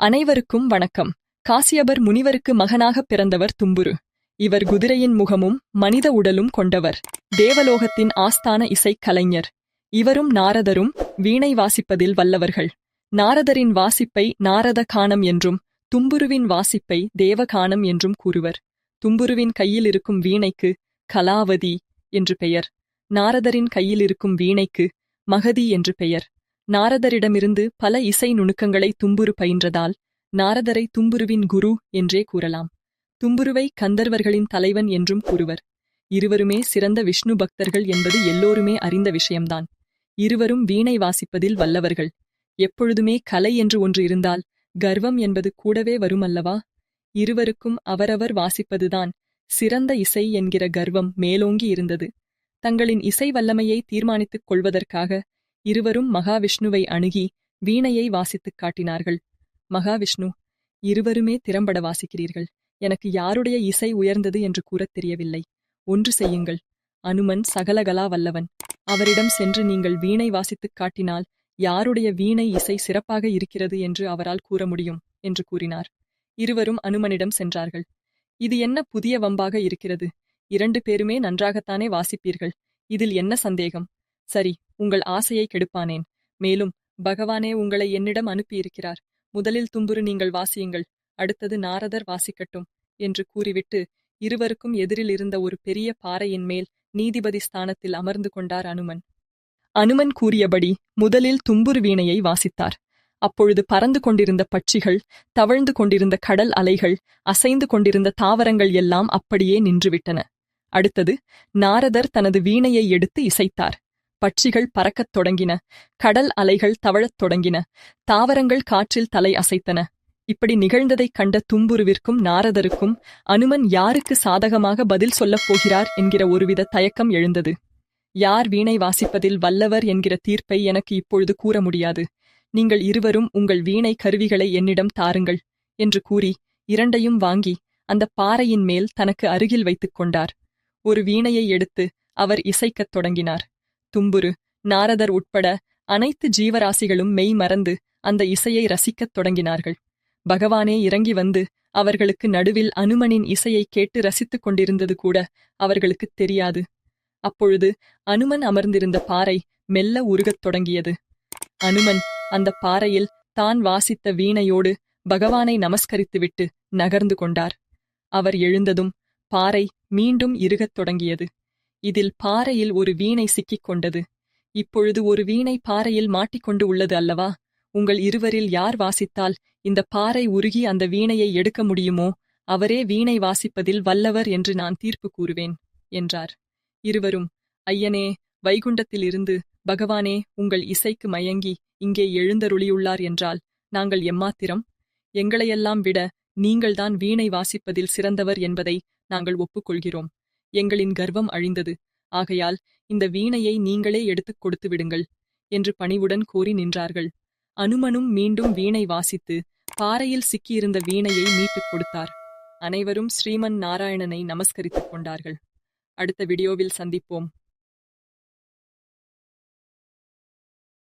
அனைவருக்கும் வணக்கம். காசியபர் முனிவருக்கு மகனாகப் பிறந்தவர் தும்புரு. இவர் குதிரையின் முகமும் மனித உடலும் கொண்டவர். தேவலோகத்தின் ஆஸ்தான இசைக் கலைஞர். இவரும் நாரதரும் வீணை வாசிப்பதில் வல்லவர்கள். நாரதரின் வாசிப்பை நாரத கானம் என்றும் தும்புருவின் வாசிப்பை தேவகானம் என்றும் கூறுவர். தும்புருவின் கையில் இருக்கும் வீணைக்கு கலாவதி என்று பெயர். நாரதரின் கையில் இருக்கும் வீணைக்கு மகதி என்று பெயர். நாரதரிடமிருந்து பல இசை நுணுக்கங்களை தும்புரு பயின்றதால் நாரதரை தும்புருவின் குரு என்றே கூறலாம். தும்புருவை கந்தர்வர்களின் தலைவன் என்றும் கூறுவர். இருவருமே சிறந்த விஷ்ணு பக்தர்கள் என்பது எல்லோருமே அறிந்த விஷயம்தான். இருவரும் வீணை வாசிப்பதில் வல்லவர்கள். எப்பொழுதுமே கலை என்று ஒன்று இருந்தால் கர்வம் என்பது கூடவே வருமல்லவா? இருவருக்கும் அவரவர் வாசிப்பதுதான் சிறந்த இசை என்கிற கர்வம் மேலோங்கி இருந்தது. தங்களின் இசை வல்லமையை தீர்மானித்துக் கொள்வதற்காக இருவரும் மகாவிஷ்ணுவை அணுகி வீணையை வாசித்துக் காட்டினார்கள். மகாவிஷ்ணு இருவருமே திறம்பட வாசிக்கிறீர்கள். எனக்கு யாருடைய இசை உயர்ந்தது என்று கூறத் தெரியவில்லை. ஒன்று செய்யுங்கள். அனுமன் சகலகலா வல்லவன். அவரிடம் சென்று நீங்கள் வீணை வாசித்துக் காட்டினால் யாருடைய வீணை இசை சிறப்பாக இருக்கிறது என்று அவரால் கூற முடியும் என்று கூறினார். இருவரும் அனுமனிடம் சென்றார்கள். இது என்ன புதிய வம்பாக இருக்கிறது? இரண்டு பேருமே நன்றாகத்தானே வாசிப்பீர்கள். இதில் என்ன சந்தேகம்? சரி உங்கள் ஆசையை கெடுப்பானேன். மேலும் பகவானே உங்களை என்னிடம் அனுப்பியிருக்கிறார். முதலில் தும்புரு நீங்கள் வாசியுங்கள். அடுத்தது நாரதர் வாசிக்கட்டும் என்று கூறிவிட்டு இருவருக்கும் எதிரில் இருந்த ஒரு பெரிய பாறையின் மேல் நீதிபதி ஸ்தானத்தில் அமர்ந்து கொண்டார் அனுமன். அனுமன் கூறியபடி முதலில் தும்புரு வீணையை வாசித்தார். அப்பொழுது பறந்து கொண்டிருந்த பட்சிகள் தவழ்ந்து கொண்டிருந்த கடல் அலைகள் அசைந்து கொண்டிருந்த தாவரங்கள் எல்லாம் அப்படியே நின்றுவிட்டன. அடுத்தது நாரதர் தனது வீணையை எடுத்து இசைத்தார். பட்சிகள் பறக்கத் தொடங்கின. கடல் அலைகள் தவழத் தொடங்கின. தாவரங்கள் காற்றில் தலை அசைத்தன. இப்படி நிகழ்ந்ததைக் கண்ட தும்புருவிற்கும் நாரதருக்கும் அனுமன் யாருக்கு சாதகமாக பதில் சொல்லப் போகிறார் என்கிற ஒருவித தயக்கம் எழுந்தது. யார் வீணை வாசிப்பதில் வல்லவர் என்கிற தீர்ப்பை எனக்கு இப்பொழுது கூற முடியாது. நீங்கள் இருவரும் உங்கள் வீணை கருவிகளை என்னிடம் தாருங்கள் என்று கூறி இரண்டையும் வாங்கி அந்த பாறையின் மேல் தனக்கு அருகில் வைத்துக் கொண்டார். ஒரு வீணையை எடுத்து அவர் இசைக்கத் தொடங்கினார். தும்புரு நாரதர் உட்பட அனைத்து ஜீவராசிகளும் மெய் மறந்து அந்த இசையை ரசிக்கத் தொடங்கினார்கள். பகவானே இறங்கி வந்து அவர்களுக்கு நடுவில் அனுமனின் இசையை கேட்டு ரசித்துக் கொண்டிருந்தது கூட அவர்களுக்குத் தெரியாது. அப்பொழுது அனுமன் அமர்ந்திருந்த பாறை மெல்ல உருகத் தொடங்கியது. அனுமன் அந்த பாறையில் தான் வாசித்த வீணையோடு பகவானை நமஸ்கரித்துவிட்டு நகர்ந்து கொண்டார். அவர் எழுந்ததும் பாறை மீண்டும் இருகத் தொடங்கியது. இதில் பாறையில் ஒரு வீணை சிக்கிக் கொண்டது. இப்பொழுது ஒரு வீணை பாறையில் மாட்டிக்கொண்டு உள்ளது அல்லவா? உங்கள் இருவரில் யார் வாசித்தால் இந்த பாறை உருகி அந்த வீணையை எடுக்க முடியுமோ? அவரே வீணை வாசிப்பதில் வல்லவர் என்று நான் தீர்ப்பு கூறுவேன் என்றார். இருவரும் ஐயனே வைகுண்டத்திலிருந்து பகவானே உங்கள் இசைக்கு மயங்கி இங்கே எழுந்தருளியுள்ளார் என்றால் நாங்கள் எம்மாத்திரம்? எங்களையெல்லாம் விட நீங்கள்தான் வீணை வாசிப்பதில் சிறந்தவர் என்பதை நாங்கள் ஒப்புக்கொள்கிறோம். எங்களின் கர்வம் அழிந்தது. ஆகையால் இந்த வீணையை நீங்களே எடுத்துக் கொடுத்து விடுங்கள் என்று பணிவுடன் கூறி நின்றார்கள். அனுமனும் மீண்டும் வீணை வாசித்து பாறையில் சிக்கியிருந்த வீணையை மீட்டுக் கொடுத்தார். அனைவரும் ஸ்ரீமன் நாராயணனை நமஸ்கரித்துக் கொண்டார்கள். அடுத்த வீடியோவில் சந்திப்போம்.